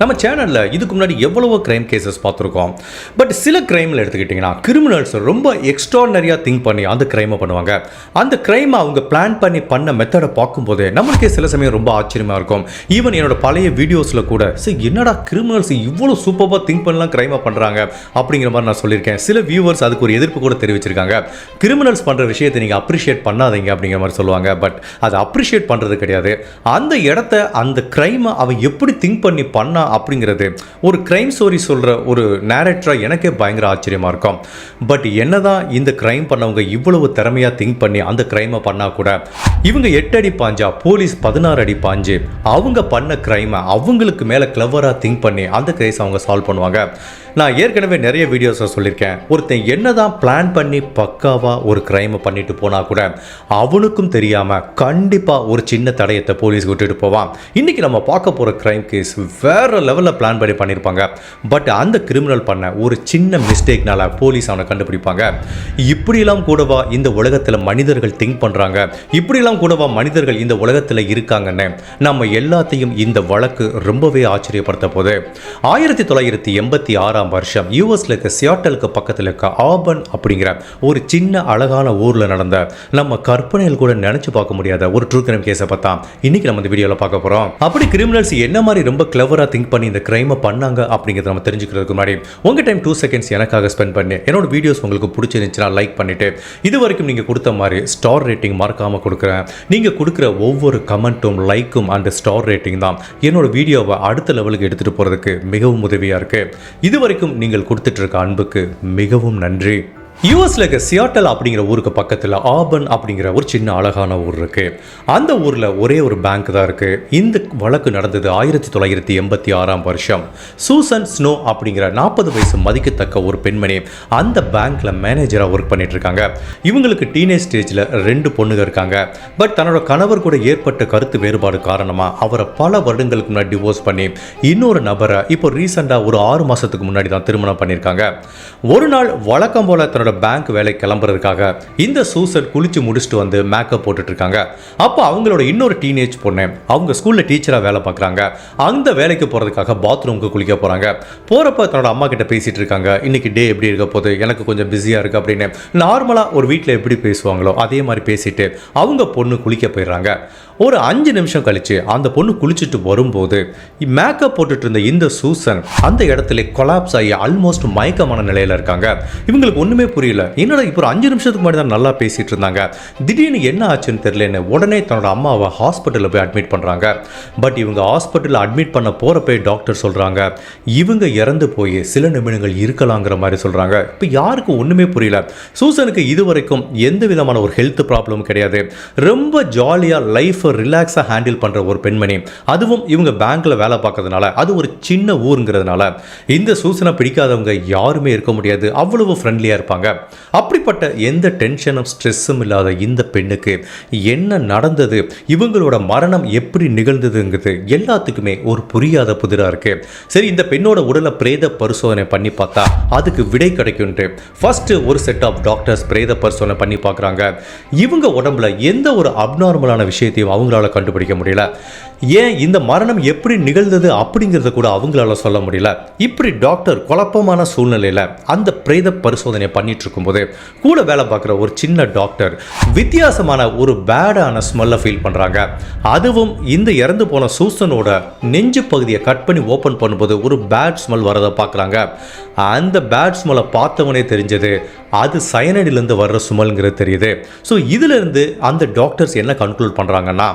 நம்ம சேனலில் இதுக்கு முன்னாடி எவ்வளவோ க்ரைம் கேசஸ் பார்த்துருக்கோம் பட் சில க்ரைமில் எடுத்துக்கிட்டிங்கன்னா கிரிமினல்ஸ் ரொம்ப எக்ஸ்ட்ரானரியாக திங்க் பண்ணி அந்த க்ரைமை பண்ணுவாங்க அந்த க்ரைமை அவங்க பிளான் பண்ணி பண்ண மெத்தடை பார்க்கும்போது நம்மளுக்கே சில சமயம் ரொம்ப ஆச்சரியமாக இருக்கும் ஈவன் என்னோட பழைய வீடியோஸில் கூட சரி என்னடா கிரிமினல்ஸ் இவ்வளோ சூப்பராக திங்க் பண்ணலாம் க்ரைமை பண்ணுறாங்க அப்படிங்கிற மாதிரி நான் சொல்லியிருக்கேன் சில வியூவர்ஸ் அதுக்கு ஒரு எதிர்ப்பு கூட தெரிவிச்சிருக்காங்க கிரிமினல்ஸ் பண்ணுற விஷயத்தை நீங்கள் அப்ரிஷியேட் பண்ணாதீங்க அப்படிங்கிற மாதிரி சொல்லுவாங்க பட் அதை அப்ரிஷியேட் பண்ணுறது கிடையாது அந்த இடத்த அந்த க்ரைமை அவன் எப்படி திங்க் பண்ணி பண்ணா அப்படிங்கிறது ஒரு கிரைம் ஸ்டோரி சொல்கிற ஒரு நேரக்டராக எனக்கே பயங்கர ஆச்சரியமாக இருக்கும் பட் என்னதான் இந்த கிரைம் பண்ணவங்க இவ்வளவு திறமையாக திங்க் பண்ணி அந்த கிரைமை பண்ணால் கூட இவங்க எட்டு அடி பாஞ்சா போலீஸ் பதினாறு அடி பாஞ்சு அவங்க பண்ண கிரைமை அவங்களுக்கு மேலே கிளவராக திங்க் பண்ணி அந்த கிரைஸ் அவங்க சால்வ் பண்ணுவாங்க நான் ஏற்கனவே நிறைய வீடியோஸை சொல்லியிருக்கேன் ஒருத்தன் என்னதான் பிளான் பண்ணி பக்காவாக ஒரு கிரைமை பண்ணிட்டு போனால் கூட அவனுக்கும் தெரியாமல் கண்டிப்பாக ஒரு சின்ன தடயத்தை போலீஸ் விட்டுட்டு போவான் இன்றைக்கி நம்ம பார்க்க போகிற கிரைம் கேஸ் வேறு லெவலில் பிளான் பண்ணி பண்ணியிருப்பாங்க பட் அந்த கிரிமினல் பண்ண ஒரு சின்ன மிஸ்டேக்னால போலீஸ் அவனை கண்டுபிடிப்பாங்க இப்படியெல்லாம் கூடவா இந்த உலகத்தில் மனிதர்கள் திங்க் பண்ணுறாங்க இப்படிலாம் குணவா மனிதர்கள் இந்த உலகத்தில் இருக்காங்கன்னு நம்ம எல்லாத்தையும் இந்த வழக்கு ரொம்பவே ஆச்சரியப்படுத்த போது ஆயிரத்தி தொள்ளாயிரத்தி எண்பத்தி ஆறாம் வருஷம் யூஎஸ்ல இருக்க சியாட்டலுக்கு பக்கத்தில் இருக்க ஆபன் அப்படிங்கிற ஒரு சின்ன அழகான ஊரில் நடந்த நம்ம கற்பனையில் கூட நினச்சி பார்க்க முடியாத ஒரு ட்ரூ கிரைம் கேஸை பார்த்தா இன்னைக்கு நம்ம இந்த வீடியோவில் பார்க்க போகிறோம் அப்படி கிரிமினல்ஸ் என்ன மாதிரி ரொம்ப கிளவராக திங்க் பண்ணி இந்த கிரைமை பண்ணாங்க அப்படிங்கிறத நம்ம தெரிஞ்சுக்கிறதுக்கு முன்னாடி உங்கள் டைம் டூ செகண்ட்ஸ் எனக்காக ஸ்பெண்ட் பண்ணி என்னோட வீடியோஸ் உங்களுக்கு பிடிச்சிருந்துச்சுன்னா லைக் பண்ணிட்டு இது வரைக்கும் நீங்கள் கொடுத்த மாதிரி ஸ்டார் ரேட்டிங் மறக்காமல் கொடுக்குறேன் நீங்கள் கொடுக்குற ஒவ்வொரு கமெண்ட்டும் லைக்கும் அண்ட் ஸ்டார் ரேட்டிங் தான் என்னோட வீடியோவை அடுத்த லெவலுக்கு எடுத்துகிட்டு போகிறதுக்கு மிகவும் உதவியாக இருக்குது இதுவரைக்கும் நீங்கள் கொடுத்துட்ருக்க அன்புக்கு மிகவும் நன்றி யூஎஸ்ல இருக்க சியாட்டல் அப்படிங்கிற ஊருக்கு பக்கத்தில் ஆபன் அப்படிங்கிற ஒரு சின்ன அழகான ஊர் இருக்கு அந்த ஊரில் ஒரே ஒரு பேங்க் தான் இருக்கு இந்த வழக்கு நடந்தது ஆயிரத்தி தொள்ளாயிரத்தி எண்பத்தி ஆறாம் வருஷம் சூசன் ஸ்னோ அப்படிங்கிற நாற்பது வயசு மதிக்கத்தக்க ஒரு பெண்மணி அந்த பேங்க்ல மேனேஜராக ஒர்க் பண்ணிட்டு இருக்காங்க இவங்களுக்கு டீனேஜ் ஸ்டேஜில் ரெண்டு பொண்ணுங்க இருக்காங்க பட் தன்னோட கணவர் கூட ஏற்பட்ட கருத்து வேறுபாடு காரணமாக அவரை பல வருடங்களுக்கு முன்னாடி டிவோர்ஸ் பண்ணி இன்னொரு நபரை இப்போ ரீசெண்டாக ஒரு ஆறு மாதத்துக்கு முன்னாடி தான் திருமணம் பண்ணியிருக்காங்க ஒரு நாள் வழக்கம் போல தன்னோட பேங்க் வேலை கிளம்புறதுக்காக இந்த சூசன் குளிச்சு முடிச்சுட்டு வந்து மேக்கப் போட்டுட்டு இருக்காங்க அப்போ அவங்களோட இன்னொரு டீனேஜ் பொண்ணு அவங்க ஸ்கூலில் டீச்சராக வேலை பார்க்குறாங்க அந்த வேலைக்கு போகிறதுக்காக பாத்ரூமுக்கு குளிக்க போகிறாங்க போகிறப்ப தன்னோட அம்மா கிட்ட பேசிகிட்டு இருக்காங்க இன்னைக்கு டே எப்படி இருக்க போது எனக்கு கொஞ்சம் பிஸியாக இருக்குது அப்படின்னு நார்மலாக ஒரு வீட்டில் எப்படி பேசுவாங்களோ அதே மாதிரி பேசிட்டு அவங்க பொண்ணு குளிக்க போயிடுறாங்க ஒரு அஞ்சு நிமிஷம் கழிச்சு அந்த பொண்ணு குளிச்சுட்டு வரும்போது மேக்கப் போட்டுட்டு இருந்த இந்த சூசன் அந்த இடத்துல கொலாப்ஸ் ஆகி ஆல்மோஸ்ட் மயக்கமான நிலையில் இருக்காங்க இவங்களுக்கு ஒன்றுமே புரியல என்னடா இப்போ அஞ்சு நிமிஷத்துக்கு முன்னாடி தான் நல்லா பேசிகிட்டு இருந்தாங்க திடீர்னு என்ன ஆச்சுன்னு தெரியலன்னு உடனே தன்னோட அம்மாவை ஹாஸ்பிட்டலில் போய் அட்மிட் பண்ணுறாங்க பட் இவங்க ஹாஸ்பிட்டலில் அட்மிட் பண்ண போகிறப்ப டாக்டர் சொல்கிறாங்க இவங்க இறந்து போய் சில நிமிடங்கள் இருக்கலாங்கிற மாதிரி சொல்கிறாங்க இப்போ யாருக்கு ஒன்றுமே புரியல சூசனுக்கு இது வரைக்கும் எந்த விதமான ஒரு ஹெல்த் ப்ராப்ளமும் கிடையாது ரொம்ப ஜாலியாக லைஃப் லைஃபை ரிலாக்ஸாக ஹேண்டில் பண்ணுற ஒரு பெண்மணி அதுவும் இவங்க பேங்க்கில் வேலை பார்க்கறதுனால அது ஒரு சின்ன ஊருங்கிறதுனால இந்த சூசனை பிடிக்காதவங்க யாருமே இருக்க முடியாது அவ்வளவு ஃப்ரெண்ட்லியாக இருப்பாங்க அப்படிப்பட்ட எந்த டென்ஷனும் ஸ்ட்ரெஸ்ஸும் இல்லாத இந்த பெண்ணுக்கு என்ன நடந்தது இவங்களோட மரணம் எப்படி நிகழ்ந்ததுங்கிறது எல்லாத்துக்குமே ஒரு புரியாத புதிராக இருக்குது சரி இந்த பெண்ணோட உடலை பிரேத பரிசோதனை பண்ணி பார்த்தா அதுக்கு விடை கிடைக்கும்ட்டு ஃபஸ்ட்டு ஒரு செட் ஆஃப் டாக்டர்ஸ் பிரேத பரிசோதனை பண்ணி பார்க்குறாங்க இவங்க உடம்புல எந்த ஒரு அப்நார்மலான விஷயத்தையும் அவங்களால கண்டுபிடிக்க முடியல ஏன் இந்த மரணம் எப்படி நிகழ்ந்தது அப்படிங்கிறத கூட அவங்களால சொல்ல முடியல இப்படி டாக்டர் குழப்பமான சூழ்நிலையில் அந்த பிரேத பரிசோதனை பண்ணிட்டு இருக்கும்போது கூட வேலை பார்க்குற ஒரு சின்ன டாக்டர் வித்தியாசமான ஒரு பேடான ஸ்மெல்லை ஃபீல் பண்ணுறாங்க அதுவும் இந்த இறந்து போன சூசனோட நெஞ்சு பகுதியை கட் பண்ணி ஓப்பன் பண்ணும்போது ஒரு பேட் ஸ்மெல் வரதை பார்க்குறாங்க அந்த பேட் ஸ்மெல்லை பார்த்தவனே தெரிஞ்சது அது சயனடிலேருந்து வர்ற சுமல்ங்கிறது தெரியுது ஸோ இதுலேருந்து அந்த டாக்டர்ஸ் என்ன கன்க்ளூட் பண்ணுறாங்கன்னா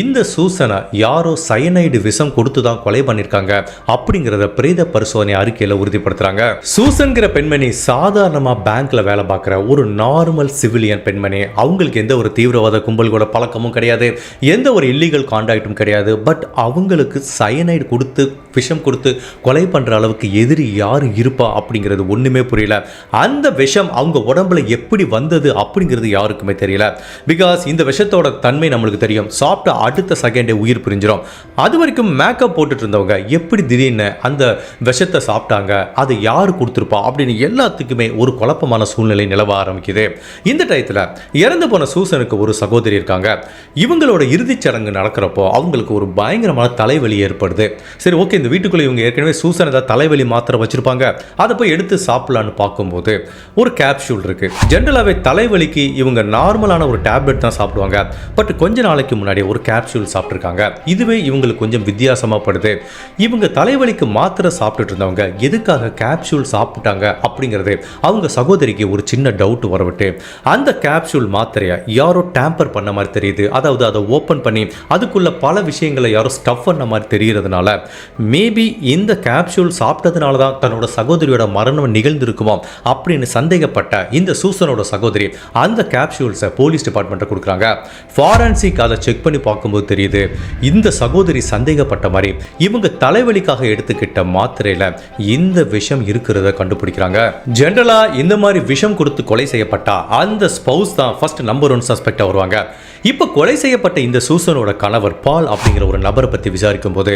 இந்த சூசனை யாரோ சயனைடு விஷம் கொடுத்து தான் கொலை பண்ணியிருக்காங்க அப்படிங்கிறத பிரேத பரிசோதனை அறிக்கையில் உறுதிப்படுத்துறாங்க சூசன்கிற பெண்மணி சாதாரணமாக பேங்க்ல வேலை பார்க்குற ஒரு நார்மல் சிவிலியன் பெண்மணி அவங்களுக்கு எந்த ஒரு தீவிரவாத கூட பழக்கமும் கிடையாது எந்த ஒரு இல்லீகல் கான்டாக்டும் கிடையாது பட் அவங்களுக்கு சயனைடு கொடுத்து விஷம் கொடுத்து கொலை பண்ணுற அளவுக்கு எதிரி யார் இருப்பா அப்படிங்கிறது ஒன்றுமே புரியல அந்த விஷம் அவங்க உடம்புல எப்படி வந்தது அப்படிங்கிறது யாருக்குமே தெரியல பிகாஸ் இந்த விஷத்தோட தன்மை நம்மளுக்கு தெரியும் சாப்பிட்ட அடுத்த செகண்டே உயிர் புரிஞ்சு தெரிஞ்சிடும் அது வரைக்கும் மேக்கப் போட்டுட்டு இருந்தவங்க எப்படி திடீர்னு அந்த விஷத்தை சாப்பிட்டாங்க அது யார் கொடுத்துருப்பா அப்படின்னு எல்லாத்துக்குமே ஒரு குழப்பமான சூழ்நிலை நிலவ ஆரம்பிக்குது இந்த டயத்தில் இறந்து போன சூசனுக்கு ஒரு சகோதரி இருக்காங்க இவங்களோட இறுதிச் சடங்கு நடக்கிறப்போ அவங்களுக்கு ஒரு பயங்கரமான தலைவலி ஏற்படுது சரி ஓகே இந்த வீட்டுக்குள்ளே இவங்க ஏற்கனவே சூசன் ஏதாவது தலைவலி மாத்திரை வச்சுருப்பாங்க அதை போய் எடுத்து சாப்பிடலான்னு பார்க்கும்போது ஒரு கேப்சூல் இருக்குது ஜென்ரலாகவே தலைவலிக்கு இவங்க நார்மலான ஒரு டேப்லெட் தான் சாப்பிடுவாங்க பட் கொஞ்ச நாளைக்கு முன்னாடி ஒரு கேப்சூல் சாப்பிட்ருக்காங்க இதுவே இவங்களுக்கு கொஞ்சம் வித்தியாசமாகப்படுது இவங்க தலைவலிக்கு மாத்திரை சாப்பிட்டுட்டு இருந்தவங்க எதுக்காக கேப்சூல் சாப்பிட்டாங்க அப்படிங்கிறது அவங்க சகோதரிக்கு ஒரு சின்ன டவுட் வரவிட்டு அந்த கேப்சூல் மாத்திரையை யாரோ டேம்பர் பண்ண மாதிரி தெரியுது அதாவது அதை ஓப்பன் பண்ணி அதுக்குள்ள பல விஷயங்களை யாரோ ஸ்டஃப் பண்ண மாதிரி தெரிகிறதுனால மேபி இந்த கேப்சூல் சாப்பிட்டதுனால தான் தன்னோட சகோதரியோட மரணம் நிகழ்ந்திருக்குமா அப்படின்னு சந்தேகப்பட்ட இந்த சூசனோட சகோதரி அந்த கேப்சூல்ஸை போலீஸ் டிபார்ட்மெண்ட்டை கொடுக்குறாங்க ஃபாரன்சிக் அதை செக் பண்ணி பார்க்கும்போது தெரியுது இந்த சகோதரி சந்தேகப்பட்ட மாதிரி இவங்க தலைவலிக்காக எடுத்துக்கிட்ட மாத்திரையில இந்த விஷம் இருக்கிறத கண்டுபிடிக்கிறாங்க ஜென்ரலா இந்த மாதிரி விஷம் கொடுத்து கொலை செய்யப்பட்டா அந்த ஸ்பவுஸ் தான் ஃபர்ஸ்ட் நம்பர் ஒன் சஸ்பெக்டா வருவாங்க இப்போ கொலை செய்யப்பட்ட இந்த சூசனோட கணவர் பால் அப்படிங்கிற ஒரு நபரை பற்றி விசாரிக்கும் போது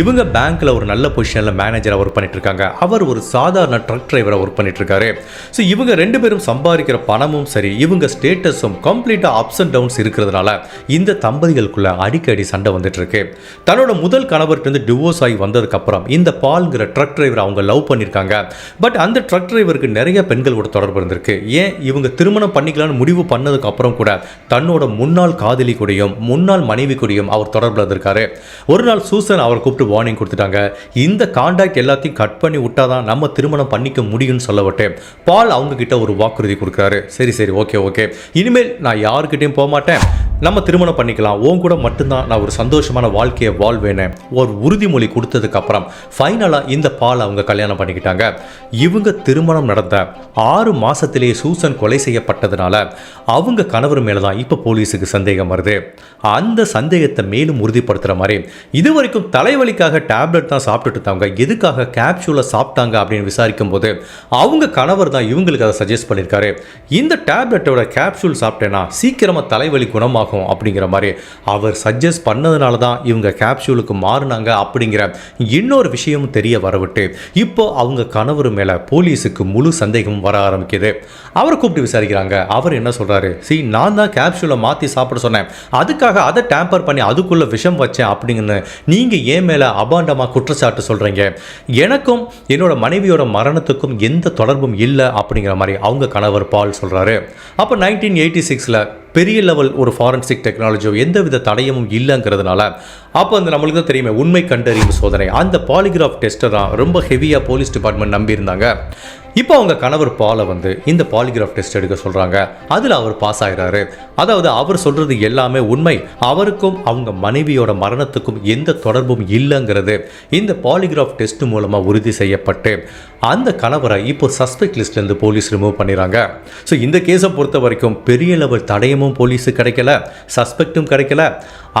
இவங்க பேங்க்கில் ஒரு நல்ல பொசிஷனில் மேனேஜராக ஒர்க் பண்ணிட்டு இருக்காங்க அவர் ஒரு சாதாரண ட்ரக் டிரைவராக ஒர்க் பண்ணிட்டு இருக்காரு ஸோ இவங்க ரெண்டு பேரும் சம்பாதிக்கிற பணமும் சரி இவங்க ஸ்டேட்டஸும் கம்ப்ளீட்டாக அப்ஸ் அண்ட் டவுன்ஸ் இருக்கிறதுனால இந்த தம்பதிகளுக்குள்ள அடிக்கடி சண்டை வந்துட்டு இருக்கு தன்னோட முதல் கணவர்கிட்ட டிவோர்ஸ் ஆகி வந்ததுக்கப்புறம் இந்த பால்ங்கிற ட்ரக் டிரைவர் அவங்க லவ் பண்ணியிருக்காங்க பட் அந்த ட்ரக் டிரைவருக்கு நிறைய பெண்களோட தொடர்பு இருந்திருக்கு ஏன் இவங்க திருமணம் பண்ணிக்கலாம்னு முடிவு பண்ணதுக்கப்புறம் கூட தன்னோட முன்னாள் முன்னாள் காதலி கூடையும் முன்னாள் மனைவி கூடையும் அவர் தொடர்பில் இருந்திருக்காரு ஒரு நாள் சூசன் அவர் கூப்பிட்டு வார்னிங் கொடுத்துட்டாங்க இந்த காண்டாக்ட் எல்லாத்தையும் கட் பண்ணி விட்டாதான் நம்ம திருமணம் பண்ணிக்க முடியும்னு சொல்லப்பட்டு பால் அவங்க கிட்ட ஒரு வாக்குறுதி கொடுக்குறாரு சரி சரி ஓகே ஓகே இனிமேல் நான் யாருக்கிட்டையும் போக மாட்டேன் நம்ம திருமணம் பண்ணிக்கலாம் ஓன் கூட மட்டும்தான் நான் ஒரு சந்தோஷமான வாழ்க்கையை வாழ்வேன்னு ஒரு உறுதிமொழி கொடுத்ததுக்கப்புறம் ஃபைனலாக இந்த பால் அவங்க கல்யாணம் பண்ணிக்கிட்டாங்க இவங்க திருமணம் நடந்த ஆறு மாதத்திலேயே சூசன் கொலை செய்யப்பட்டதுனால அவங்க கணவர் மேலே தான் இப்போ போலீஸுக்கு சந்தேகம் வருது அந்த சந்தேகத்தை மேலும் உறுதிப்படுத்துகிற மாதிரி இது வரைக்கும் தலைவலிக்காக டேப்லெட் தான் சாப்பிட்டுட்டு இருந்தாங்க எதுக்காக கேப்சூலை சாப்பிட்டாங்க அப்படின்னு விசாரிக்கும் போது அவங்க கணவர் தான் இவங்களுக்கு அதை சஜஸ்ட் பண்ணியிருக்காரு இந்த டேப்லெட்டோட கேப்சூல் சாப்பிட்டேன்னா சீக்கிரமாக தலைவலி குணமாகும் அப்படிங்கிற மாதிரி அவர் சஜஸ்ட் பண்ணதுனால தான் இவங்க கேப்சூலுக்கு மாறினாங்க அப்படிங்கிற இன்னொரு விஷயமும் தெரிய வரவிட்டு இப்போ அவங்க கணவர் மேலே போலீஸுக்கு முழு சந்தேகமும் வர ஆரம்பிக்குது அவரை கூப்பிட்டு விசாரிக்கிறாங்க அவர் என்ன சொல்கிறாரு சி நான் தான் கேப்சூலை மாற்றி சாப்பிட சொன்னேன் அதுக்காக அதை டேம்பர் பண்ணி அதுக்குள்ளே விஷம் வச்சேன் அப்படின்னு நீங்கள் ஏன் மேலே அபாண்டமாக குற்றச்சாட்டு சொல்கிறீங்க எனக்கும் என்னோட மனைவியோட மரணத்துக்கும் எந்த தொடர்பும் இல்லை அப்படிங்கிற மாதிரி அவங்க கணவர் பால் சொல்கிறாரு அப்போ நைன்டீன் எயிட்டி சிக்ஸில் பெரிய லெவல் ஒரு ஃபாரன்சிக் டெக்னாலஜியோ எந்தவித தடையமும் இல்லைங்கிறதுனால அப்போ அந்த நம்மளுக்கு தான் தெரியுமே உண்மை கண்டறியும் சோதனை அந்த பாலிகிராஃப் டெஸ்டர் தான் ரொம்ப ஹெவியாக போலீஸ் டிபார்ட்மெண்ட் நம்பியிருந்தாங்க இப்போ அவங்க கணவர் பாலை வந்து இந்த பாலிகிராஃப் டெஸ்ட் எடுக்க சொல்கிறாங்க அதில் அவர் பாஸ் ஆகிறாரு அதாவது அவர் சொல்கிறது எல்லாமே உண்மை அவருக்கும் அவங்க மனைவியோட மரணத்துக்கும் எந்த தொடர்பும் இல்லைங்கிறது இந்த பாலிகிராஃப் டெஸ்ட் மூலமாக உறுதி செய்யப்பட்டு அந்த கணவரை இப்போ சஸ்பெக்ட் லிஸ்ட்லேருந்து போலீஸ் ரிமூவ் பண்ணிடுறாங்க ஸோ இந்த கேஸை பொறுத்த வரைக்கும் பெரிய லெவல் தடையும் சாட்சியமும் போலீஸு கிடைக்கல சஸ்பெக்டும் கிடைக்கல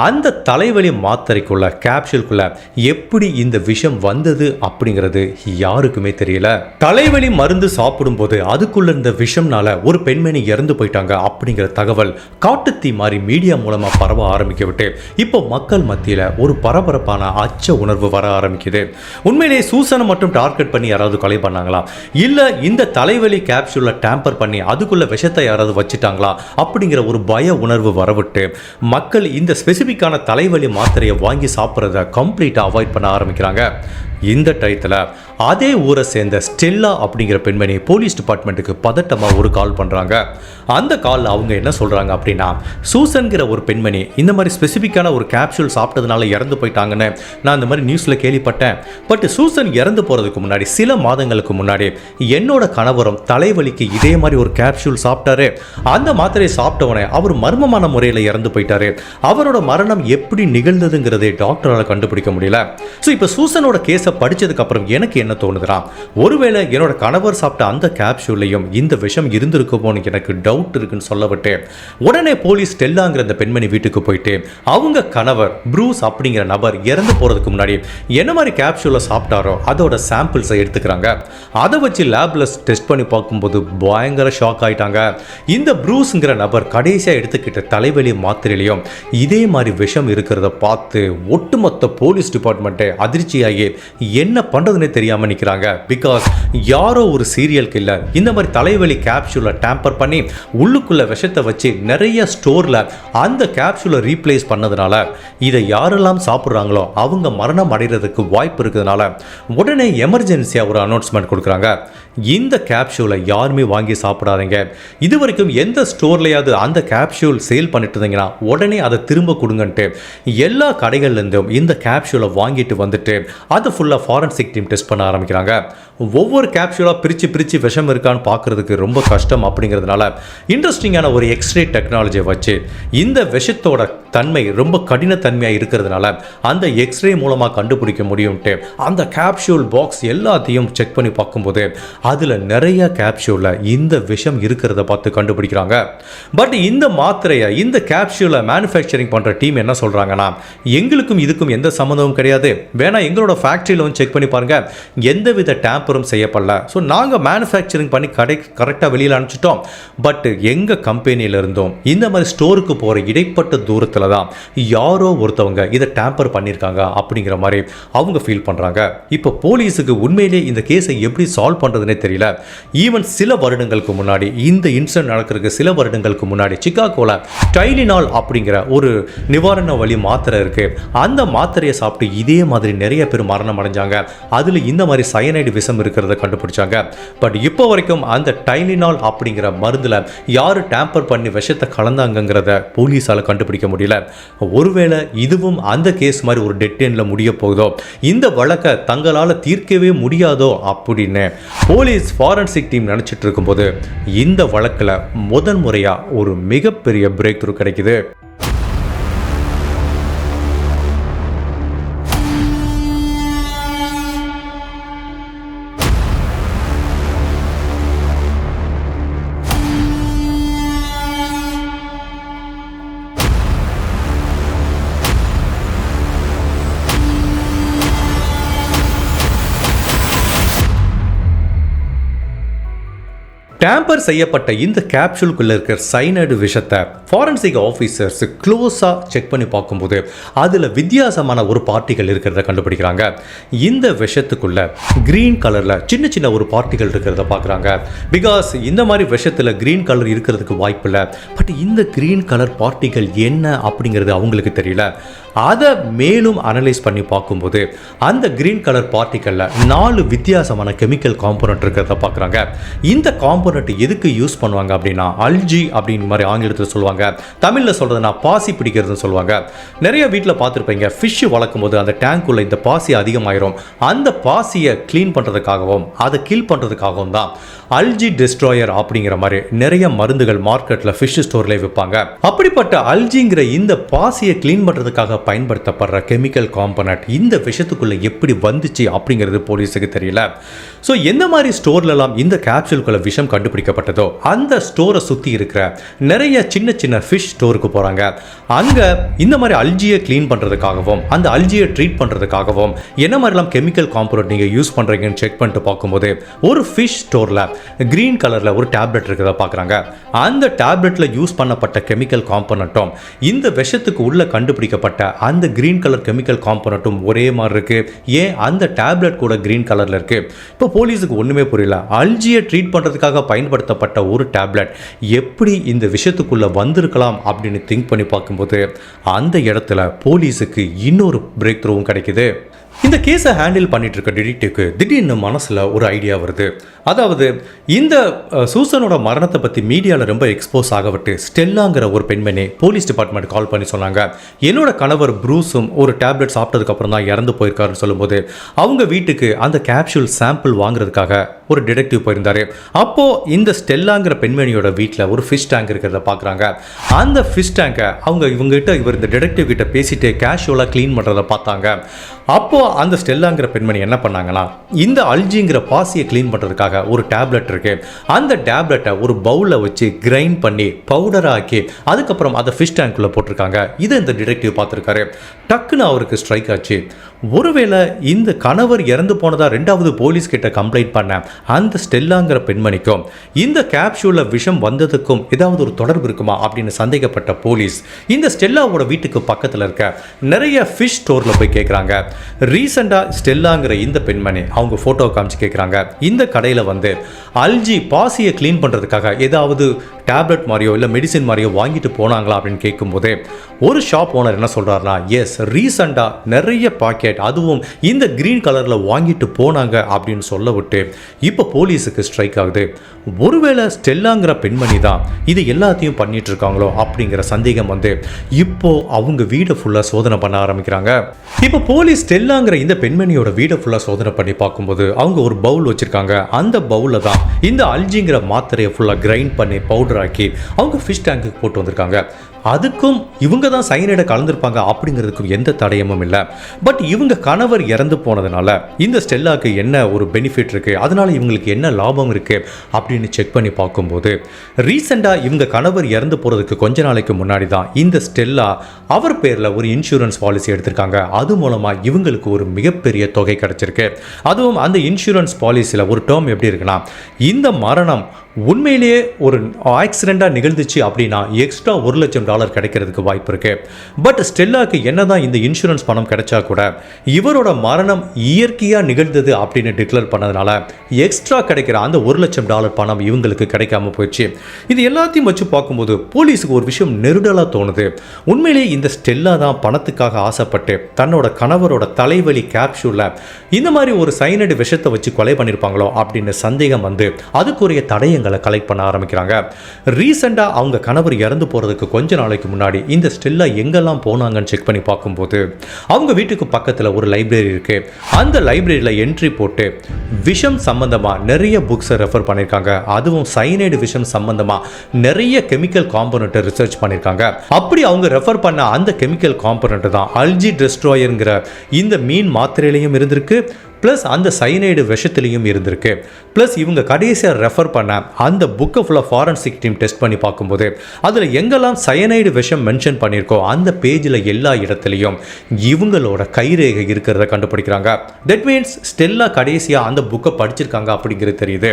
அந்த தலைவலி மாத்திரைக்குள்ள கேப்சூல்குள்ள எப்படி இந்த விஷம் வந்தது அப்படிங்கிறது யாருக்குமே தெரியல தலைவலி மருந்து சாப்பிடும்போது அதுக்குள்ள இருந்த விஷம்னால ஒரு பெண்மணி இறந்து போயிட்டாங்க அப்படிங்கிற தகவல் காட்டுத்தீ மாதிரி மீடியா மூலமா பரவ ஆரம்பிக்க விட்டு இப்போ மக்கள் மத்தியில ஒரு பரபரப்பான அச்ச உணர்வு வர ஆரம்பிக்குது உண்மையிலேயே சூசனை மட்டும் டார்கெட் பண்ணி யாராவது கொலை பண்ணாங்களா இல்ல இந்த தலைவலி கேப்சூலை டேம்பர் பண்ணி அதுக்குள்ள விஷத்தை யாராவது வச்சுட்டாங்களா அப்படிங்கிற ஒரு பய உணர்வு வரவிட்டு மக்கள் இந்த ஸ்பெசிஃபிக் கிருமிக்கான தலைவலி மாத்திரையை வாங்கி சாப்பிட்றத கம்ப்ளீட்டாக அவாய்ட் பண்ண ஆரம்பிக்கிறாங்க இந்த டயத்தில் அதே ஊரை சேர்ந்த ஸ்டெல்லா அப்படிங்கிற பெண்மணி போலீஸ் டிபார்ட்மெண்ட்டுக்கு பதட்டமாக ஒரு கால் பண்ணுறாங்க அந்த காலில் அவங்க என்ன சொல்கிறாங்க அப்படின்னா சூசன்கிற ஒரு பெண்மணி இந்த மாதிரி ஸ்பெசிஃபிக்கான ஒரு கேப்சூல் சாப்பிட்டதுனால இறந்து போயிட்டாங்கன்னு நான் இந்த மாதிரி நியூஸில் கேள்விப்பட்டேன் பட் சூசன் இறந்து போகிறதுக்கு முன்னாடி சில மாதங்களுக்கு முன்னாடி என்னோட கணவரும் தலைவலிக்கு இதே மாதிரி ஒரு கேப்சூல் சாப்பிட்டாரு அந்த மாத்திரையை சாப்பிட்டவனே அவர் மர்மமான முறையில் இறந்து போயிட்டாரு அவரோட மரணம் எப்படி நிகழ்ந்ததுங்கிறதே டாக்டரால் கண்டுபிடிக்க முடியல ஸோ இப்போ சூசனோட கேஸை படித்ததுக்கப்புறம் எனக்கு என்ன தோணுதுனா ஒருவேளை என்னோட கணவர் சாப்பிட்ட அந்த கேப்சூல்லையும் இந்த விஷம் இருந்திருக்குமோன்னு எனக்கு டவுட் இருக்குன்னு சொல்லப்பட்டேன் உடனே போலீஸ் டெல்லாங்கிற அந்த பெண்மணி வீட்டுக்கு போயிட்டு அவங்க கணவர் ப்ரூஸ் அப்படிங்கிற நபர் இறந்து போகிறதுக்கு முன்னாடி என்ன மாதிரி கேப்சூலை சாப்பிட்டாரோ அதோட சாம்பிள்ஸை எடுத்துக்கிறாங்க அதை வச்சு லேபில் டெஸ்ட் பண்ணி பார்க்கும்போது பயங்கர ஷாக் ஆயிட்டாங்க இந்த ப்ரூஸ்ங்கிற நபர் கடைசியாக எடுத்துக்கிட்ட தலைவலி மாத்திரையிலையும் இதே மாதிரி மாதிரி விஷம் இருக்கிறத பார்த்து ஒட்டுமொத்த போலீஸ் டிபார்ட்மெண்ட்டே அதிர்ச்சியாகி என்ன பண்ணுறதுனே தெரியாமல் நிற்கிறாங்க பிகாஸ் யாரோ ஒரு சீரியல் கில்லர் இந்த மாதிரி தலைவலி கேப்சூலை டேம்பர் பண்ணி உள்ளுக்குள்ளே விஷத்தை வச்சு நிறைய ஸ்டோரில் அந்த கேப்சூலை ரீப்ளேஸ் பண்ணதுனால இதை யாரெல்லாம் சாப்பிட்றாங்களோ அவங்க மரணம் அடைகிறதுக்கு வாய்ப்பு இருக்கிறதுனால உடனே எமர்ஜென்சியாக ஒரு அனௌன்ஸ்மெண்ட் கொடுக்குறாங்க இந்த கேப்ஷூலை யாருமே வாங்கி சாப்பிடாதீங்க இது வரைக்கும் எந்த ஸ்டோர்லையாவது அந்த கேப்ஷூல் சேல் பண்ணிட்டு இருந்தீங்கன்னா உடனே அதை திரும்ப கொடுங்கன்ட்டு எல்லா கடைகள்லேருந்தும் இந்த கேப்ஷூலை வாங்கிட்டு வந்துட்டு அதை ஃபுல்லாக ஃபாரன்சிக் டீம் டெஸ்ட் பண்ண ஆரம்பிக்கிறாங்க ஒவ்வொரு கேப்ஷூலாக பிரித்து பிரித்து விஷம் இருக்கான்னு பார்க்குறதுக்கு ரொம்ப கஷ்டம் அப்படிங்கிறதுனால இன்ட்ரெஸ்டிங்கான ஒரு எக்ஸ்ரே டெக்னாலஜியை வச்சு இந்த விஷத்தோட தன்மை ரொம்ப கடினத்தன்மையாக இருக்கிறதுனால அந்த எக்ஸ்ரே மூலமாக கண்டுபிடிக்க முடியும்ட்டு அந்த கேப்ஷூல் பாக்ஸ் எல்லாத்தையும் செக் பண்ணி பார்க்கும்போது அதில் நிறைய கேப்சூலில் இந்த விஷம் இருக்கிறத பார்த்து கண்டுபிடிக்கிறாங்க பட் இந்த மாத்திரையை இந்த கேப்சூலை மேனுஃபேக்சரிங் பண்ணுற டீம் என்ன சொல்கிறாங்கன்னா எங்களுக்கும் இதுக்கும் எந்த சம்மந்தமும் கிடையாது வேணால் எங்களோட ஃபேக்ட்ரியில் வந்து செக் பண்ணி பாருங்கள் எந்தவித டேம்பரும் செய்யப்படல ஸோ நாங்கள் மேனுஃபேக்சரிங் பண்ணி கடை கரெக்டாக வெளியில் அனுப்பிச்சிட்டோம் பட் எங்கள் கம்பெனியிலிருந்தும் இந்த மாதிரி ஸ்டோருக்கு போகிற இடைப்பட்ட தூரத்தில் தான் யாரோ ஒருத்தவங்க இதை டேம்பர் பண்ணியிருக்காங்க அப்படிங்கிற மாதிரி அவங்க ஃபீல் பண்ணுறாங்க இப்போ போலீஸுக்கு உண்மையிலே இந்த கேஸை எப்படி சால்வ் பண்ணுறதுன்னு தெரியல ஈவன் சில வருடங்களுக்கு முன்னாடி இந்த இன்சிடென்ட் நடக்கிறதுக்கு சில வருடங்களுக்கு முன்னாடி சிக்காகோவில் டைலினால் அப்படிங்கிற ஒரு நிவாரண வழி மாத்திரை இருக்கு அந்த மாத்திரையை சாப்பிட்டு இதே மாதிரி நிறைய பேர் மரணம் அடைஞ்சாங்க அதில் இந்த மாதிரி சயனைடு விஷம் இருக்கிறத கண்டுபிடிச்சாங்க பட் இப்போ வரைக்கும் அந்த டைலினால் அப்படிங்கிற மருந்தில் யார் டேம்பர் பண்ணி விஷத்தை கலந்தாங்கிறத போலீஸால் கண்டுபிடிக்க முடியல ஒருவேளை இதுவும் அந்த கேஸ் மாதிரி ஒரு டெட் எண்டில் முடிய போகுதோ இந்த வழக்கை தங்களால் தீர்க்கவே முடியாதோ அப்படின்னு போலீஸ் போலீஸ் ஃபாரன்சிக் டீம் நினச்சிட்டு இருக்கும்போது இந்த வழக்கில் முதன் முறையாக ஒரு மிகப்பெரிய பிரேக் த்ரூ கிடைக்குது டேம்பர் செய்யப்பட்ட இந்த கேப்சூலுக்குள்ளே இருக்கிற சைனடு விஷத்தை ஃபாரன்சிக் ஆஃபீஸர்ஸ் க்ளோஸாக செக் பண்ணி பார்க்கும்போது அதில் வித்தியாசமான ஒரு பார்ட்டிகள் இருக்கிறத கண்டுபிடிக்கிறாங்க இந்த விஷத்துக்குள்ள கிரீன் கலரில் சின்ன சின்ன ஒரு பார்ட்டிகள் இருக்கிறத பார்க்குறாங்க பிகாஸ் இந்த மாதிரி விஷத்தில் கிரீன் கலர் இருக்கிறதுக்கு வாய்ப்பில்லை பட் இந்த கிரீன் கலர் பார்ட்டிகள் என்ன அப்படிங்கிறது அவங்களுக்கு தெரியல அதை மேலும் அனலைஸ் பண்ணி பார்க்கும்போது அந்த கிரீன் கலர் பார்ட்டிகளில் நாலு வித்தியாசமான கெமிக்கல் காம்போனன்ட் இருக்கிறத பார்க்குறாங்க இந்த காம்போனன்ட் ப்ராடக்ட் எதுக்கு யூஸ் பண்ணுவாங்க அப்படின்னா அல்ஜி அப்படின்னு மாதிரி ஆங்கிலத்தில் சொல்லுவாங்க தமிழில் சொல்கிறதுனா பாசி பிடிக்கிறதுன்னு சொல்லுவாங்க நிறைய வீட்டில் பார்த்துருப்பீங்க ஃபிஷ் வளர்க்கும் போது அந்த டேங்க்குள்ளே இந்த பாசி அதிகமாயிரும் அந்த பாசியை க்ளீன் பண்ணுறதுக்காகவும் அதை கில் பண்ணுறதுக்காகவும் தான் அல்ஜி டிஸ்ட்ராயர் அப்படிங்கிற மாதிரி நிறைய மருந்துகள் மார்க்கெட்டில் ஃபிஷ் ஸ்டோரில் விற்பாங்க அப்படிப்பட்ட அல்ஜிங்கிற இந்த பாசியை க்ளீன் பண்ணுறதுக்காக பயன்படுத்தப்படுற கெமிக்கல் காம்பனட் இந்த விஷயத்துக்குள்ளே எப்படி வந்துச்சு அப்படிங்கிறது போலீஸுக்கு தெரியல ஸோ எந்த மாதிரி ஸ்டோர்லலாம் இந்த கேப்சூல்குள்ளே விஷம் கண்டு கண்டுபிடிக்கப்பட்டதோ அந்த ஸ்டோரை சுற்றி இருக்கிற நிறைய சின்ன சின்ன ஃபிஷ் ஸ்டோருக்கு போகிறாங்க அங்கே இந்த மாதிரி அல்ஜியை க்ளீன் பண்ணுறதுக்காகவும் அந்த அல்ஜியை ட்ரீட் பண்ணுறதுக்காகவும் என்ன மாதிரிலாம் கெமிக்கல் காம்பனண்ட் நீங்கள் யூஸ் பண்ணுறீங்கன்னு செக் பண்ணிட்டு பார்க்கும்போது ஒரு ஃபிஷ் ஸ்டோரில் க்ரீன் கலரில் ஒரு டேப்லெட் இருக்கிறத பார்க்குறாங்க அந்த டேப்லெட்டில் யூஸ் பண்ணப்பட்ட கெமிக்கல் காம்பனட்டும் இந்த விஷத்துக்கு உள்ளே கண்டுபிடிக்கப்பட்ட அந்த க்ரீன் கலர் கெமிக்கல் காம்பனட்டும் ஒரே மாதிரி இருக்குது ஏன் அந்த டேப்லெட் கூட க்ரீன் கலரில் இருக்குது இப்போ போலீஸுக்கு ஒன்றுமே புரியல அல்ஜியை ட்ரீட் பண்ணுறதுக்காக பயன்படுத்தப்பட்ட ஒரு டேப்லெட் எப்படி இந்த விஷயத்துக்குள்ளே வந்திருக்கலாம் அப்படின்னு திங்க் பண்ணி பார்க்கும்போது அந்த இடத்துல போலீஸுக்கு இன்னொரு பிரேக் த்ரூவும் கிடைக்குது இந்த கேஸை ஹேண்டில் பண்ணிட்டு இருக்க டிடெக்டிவ்க்கு திடீர்னு மனசில் ஒரு ஐடியா வருது அதாவது இந்த சூசனோட மரணத்தை பற்றி மீடியாவில் ரொம்ப எக்ஸ்போஸ் ஆகப்பட்டு ஸ்டெல்லாங்கிற ஒரு பெண்மணி போலீஸ் டிபார்ட்மெண்ட் கால் பண்ணி சொன்னாங்க என்னோட கணவர் ப்ரூஸும் ஒரு டேப்லெட் சாப்பிட்டதுக்கப்புறம் தான் இறந்து போயிருக்காருன்னு சொல்லும்போது அவங்க வீட்டுக்கு அந்த கேப்சூல் சாம்பிள் வாங்குறதுக்காக ஒரு டிடெக்டிவ் போயிருந்தார் அப்போது இந்த ஸ்டெல்லாங்கிற பெண்மணியோட வீட்டில் ஒரு ஃபிஷ் டேங்க் இருக்கிறத பார்க்குறாங்க அந்த ஃபிஷ் டேங்கை அவங்க இவங்ககிட்ட இவர் இந்த டிடெக்டிவ் கிட்ட பேசிட்டு கேஷுவலாக க்ளீன் பண்ணுறதை பார்த்தாங்க அப்போது அந்த ஸ்டெல்லாங்கிற பெண்மணி என்ன பண்ணாங்கன்னா இந்த அல்ஜிங்கிற பாசியை க்ளீன் பண்ணுறதுக்காக ஒரு டேப்லெட் இருக்குது அந்த டேப்லெட்டை ஒரு பவுலில் வச்சு கிரைண்ட் பண்ணி பவுடராக்கி அதுக்கப்புறம் அதை ஃபிஷ் டேங்க்குள்ளே போட்டிருக்காங்க இதை இந்த டிடெக்டிவ் பார்த்துருக்காரு டக்குன்னு அவருக்கு ஸ்ட்ரைக் ஆச்சு ஒருவேளை இந்த கணவர் இறந்து போனதாக ரெண்டாவது போலீஸ் கிட்ட கம்ப்ளைண்ட் பண்ண அந்த ஸ்டெல்லாங்கிற பெண்மணிக்கும் இந்த கேப்சூலில் விஷம் வந்ததுக்கும் ஏதாவது ஒரு தொடர்பு இருக்குமா அப்படின்னு சந்தேகப்பட்ட போலீஸ் இந்த ஸ்டெல்லாவோட வீட்டுக்கு பக்கத்தில் இருக்க நிறைய ஃபிஷ் ஸ்டோரில் போய் கேட்குறாங்க ரீசெண்டாக ஸ்டெல்லாங்கிற இந்த பெண்மணி அவங்க ஃபோட்டோ காமிச்சு கேட்குறாங்க இந்த கடையில் வந்து அல்ஜி பாசியை க்ளீன் பண்ணுறதுக்காக ஏதாவது டேப்லெட் மாதிரியோ இல்லை மெடிசின் மாதிரியோ வாங்கிட்டு போனாங்களா அப்படின்னு கேட்கும்போது ஒரு ஷாப் ஓனர் என்ன சொல்கிறாருன்னா எஸ் ரீசெண்டாக நிறைய பாக்கெட் பாக்கெட் அதுவும் இந்த கிரீன் கலரில் வாங்கிட்டு போனாங்க அப்படின்னு சொல்ல விட்டு இப்போ போலீஸுக்கு ஸ்ட்ரைக் ஆகுது ஒருவேளை ஸ்டெல்லாங்கிற பெண்மணி தான் இது எல்லாத்தையும் பண்ணிட்டு இருக்காங்களோ அப்படிங்கிற சந்தேகம் வந்து இப்போ அவங்க வீடை ஃபுல்லாக சோதனை பண்ண ஆரம்பிக்கிறாங்க இப்போ போலீஸ் ஸ்டெல்லாங்கிற இந்த பெண்மணியோட வீடை ஃபுல்லாக சோதனை பண்ணி பார்க்கும்போது அவங்க ஒரு பவுல் வச்சுருக்காங்க அந்த பவுலில் தான் இந்த அல்ஜிங்கிற மாத்திரையை ஃபுல்லாக கிரைண்ட் பண்ணி பவுடர் ஆக்கி அவங்க ஃபிஷ் டேங்க்கு போட்டு வந்திருக்காங்க அதுக்கும் இவங்க தான் சைனைடை கலந்துருப்பாங்க அப்படிங்கிறதுக்கும் எந்த தடயமும் இல்லை பட் இவங்க கணவர் இறந்து போனதுனால இந்த ஸ்டெல்லாவுக்கு என்ன ஒரு பெனிஃபிட் இருக்குது அதனால் இவங்களுக்கு என்ன லாபம் இருக்குது அப்படின்னு செக் பண்ணி பார்க்கும்போது ரீசெண்டாக இவங்க கணவர் இறந்து போகிறதுக்கு கொஞ்ச நாளைக்கு முன்னாடி தான் இந்த ஸ்டெல்லா அவர் பேரில் ஒரு இன்சூரன்ஸ் பாலிசி எடுத்திருக்காங்க அது மூலமாக இவங்களுக்கு ஒரு மிகப்பெரிய தொகை கிடச்சிருக்கு அதுவும் அந்த இன்சூரன்ஸ் பாலிசியில் ஒரு டேர்ம் எப்படி இருக்குன்னா இந்த மரணம் உண்மையிலேயே ஒரு ஆக்சிடெண்ட்டாக நிகழ்ந்துச்சு அப்படின்னா எக்ஸ்ட்ரா ஒரு லட்சம் டாலர் கிடைக்கிறதுக்கு வாய்ப்பு இருக்குது பட் ஸ்டெல்லாவுக்கு தான் இந்த இன்சூரன்ஸ் பணம் கிடைச்சா கூட இவரோட மரணம் இயற்கையாக நிகழ்ந்தது அப்படின்னு டிக்ளேர் பண்ணதுனால எக்ஸ்ட்ரா கிடைக்கிற அந்த ஒரு லட்சம் டாலர் பணம் இவங்களுக்கு கிடைக்காம போயிடுச்சு இது எல்லாத்தையும் வச்சு பார்க்கும்போது போலீஸுக்கு ஒரு விஷயம் நெருடலாக தோணுது உண்மையிலேயே இந்த ஸ்டெல்லா தான் பணத்துக்காக ஆசைப்பட்டு தன்னோட கணவரோட தலைவலி கேப்சூலில் இந்த மாதிரி ஒரு சைனடு விஷத்தை வச்சு கொலை பண்ணியிருப்பாங்களோ அப்படின்னு சந்தேகம் வந்து அதுக்குரிய தடயங்கள் ஆல்பங்களை கலெக்ட் பண்ண ஆரம்பிக்கிறாங்க ரீசெண்டாக அவங்க கணவர் இறந்து போகிறதுக்கு கொஞ்ச நாளைக்கு முன்னாடி இந்த ஸ்டில்லை எங்கெல்லாம் போனாங்கன்னு செக் பண்ணி பார்க்கும்போது அவங்க வீட்டுக்கு பக்கத்தில் ஒரு லைப்ரரி இருக்குது அந்த லைப்ரரியில் என்ட்ரி போட்டு விஷம் சம்மந்தமாக நிறைய புக்ஸை ரெஃபர் பண்ணியிருக்காங்க அதுவும் சைனைடு விஷம் சம்மந்தமாக நிறைய கெமிக்கல் காம்பனண்ட்டை ரிசர்ச் பண்ணியிருக்காங்க அப்படி அவங்க ரெஃபர் பண்ண அந்த கெமிக்கல் காம்பனண்ட் தான் அல்ஜி டெஸ்ட்ராயருங்கிற இந்த மீன் மாத்திரையிலையும் இருந்திருக்கு ப்ளஸ் அந்த சைனைடு விஷத்துலேயும் இருந்திருக்கு ப்ளஸ் இவங்க கடைசியாக ரெஃபர் பண்ண அந்த புக்கை ஃபுல்லாக ஃபாரன்சிக் டீம் டெஸ்ட் பண்ணி பார்க்கும்போது அதில் எங்கெல்லாம் சயனைடு விஷம் மென்ஷன் பண்ணியிருக்கோ அந்த பேஜில் எல்லா இடத்துலையும் இவங்களோட கைரேகை இருக்கிறத கண்டுபிடிக்கிறாங்க தட் மீன்ஸ் ஸ்டெல்லா கடைசியாக அந்த புக்கை படிச்சிருக்காங்க அப்படிங்கிறது தெரியுது